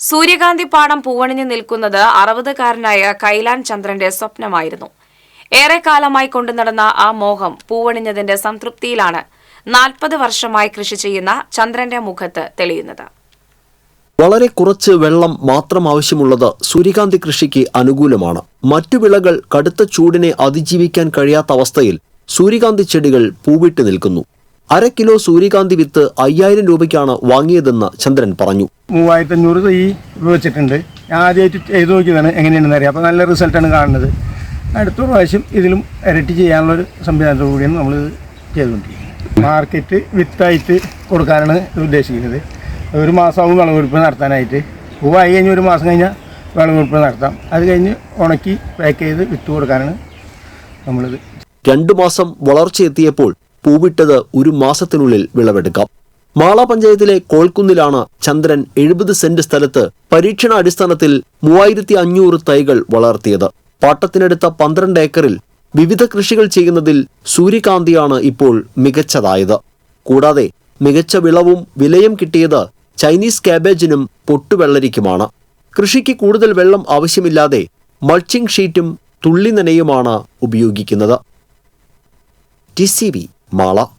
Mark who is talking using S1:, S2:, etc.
S1: സൂര്യകാന്തി പാടം പൂവണിഞ്ഞു നിൽക്കുന്നത് അറുപതുകാരനായ കൈലാൻ ചന്ദ്രന്റെ സ്വപ്നമായിരുന്നു. ഏറെക്കാലമായി കൊണ്ടുനടന്ന ആ മോഹം പൂവണിഞ്ഞതിന്റെ സംതൃപ്തിയിലാണ് നാൽപ്പത് വർഷമായി കൃഷി ചെയ്യുന്ന ചന്ദ്രന്റെ മുഖത്ത് തെളിയുന്നത്.
S2: വളരെ കുറച്ച് വെള്ളം മാത്രം ആവശ്യമുള്ളത് സൂര്യകാന്തി കൃഷിക്ക് അനുകൂലമാണ്. മറ്റു വിളകൾ കടുത്ത ചൂടിനെ അതിജീവിക്കാൻ കഴിയാത്ത അവസ്ഥയിൽ സൂര്യകാന്തി ചെടികൾ പൂവിട്ട് നിൽക്കുന്നു. അര കിലോ സൂര്യകാന്തി വിത്ത് അയ്യായിരം രൂപയ്ക്കാണ് വാങ്ങിയതെന്ന് ചന്ദ്രൻ പറഞ്ഞു.
S3: മൂവായിരത്തി അഞ്ഞൂറ് തൈ വെച്ചിട്ടുണ്ട്. ഞാൻ ആദ്യമായിട്ട് ചെയ്ത് നോക്കിയതാണ് എങ്ങനെയാണെന്ന് അറിയാം. അപ്പോൾ നല്ല റിസൾട്ടാണ് കാണുന്നത്. അടുത്ത പ്രാവശ്യം ഇതിലും ഇരട്ടി ചെയ്യാനുള്ളൊരു സംവിധാനത്തോടു കൂടിയാണ് നമ്മൾ ചെയ്തുകൊണ്ടിരിക്കുന്നത്. മാർക്കറ്റ് വിത്തായിട്ട് കൊടുക്കാനാണ് ഇത് ഉദ്ദേശിക്കുന്നത്. ഒരു മാസമാകും വിളവെടുപ്പ് നടത്താനായിട്ട്. പൂവായി കഴിഞ്ഞ് ഒരു മാസം കഴിഞ്ഞാൽ വിളവെടുപ്പ് നടത്താം. അത് കഴിഞ്ഞ് ഉണക്കി പാക്ക് ചെയ്ത് വിത്ത് കൊടുക്കാനാണ് നമ്മളിത്
S2: രണ്ടു മാസം വളർച്ചയെത്തിയപ്പോൾ പൂവിട്ടത് ഒരു മാസത്തിനുള്ളിൽ വിളവെടുക്കാം. മാള പഞ്ചായത്തിലെ കോൾക്കുന്നിലാണ് ചന്ദ്രൻ എഴുപത് സെന്റ് സ്ഥലത്ത് പരീക്ഷണാടിസ്ഥാനത്തിൽ മൂവായിരത്തി അഞ്ഞൂറ് തൈകൾ വളർത്തിയത്. പാട്ടത്തിനെടുത്ത പന്ത്രണ്ട് ഏക്കറിൽ വിവിധ കൃഷികൾ ചെയ്യുന്നതിൽ സൂര്യകാന്തിയാണ് ഇപ്പോൾ മികച്ചതായത്. കൂടാതെ മികച്ച വിളവും വിലയും കിട്ടിയത് ചൈനീസ് കാബേജിനും പൊട്ടുവെള്ളരിക്കുമാണ്. കൃഷിക്ക് കൂടുതൽ വെള്ളം ആവശ്യമില്ലാതെ മൾച്ചിംഗ് ഷീറ്റും തുള്ളി നനയുമാണ് ഉപയോഗിക്കുന്നത്. ടി 马拉。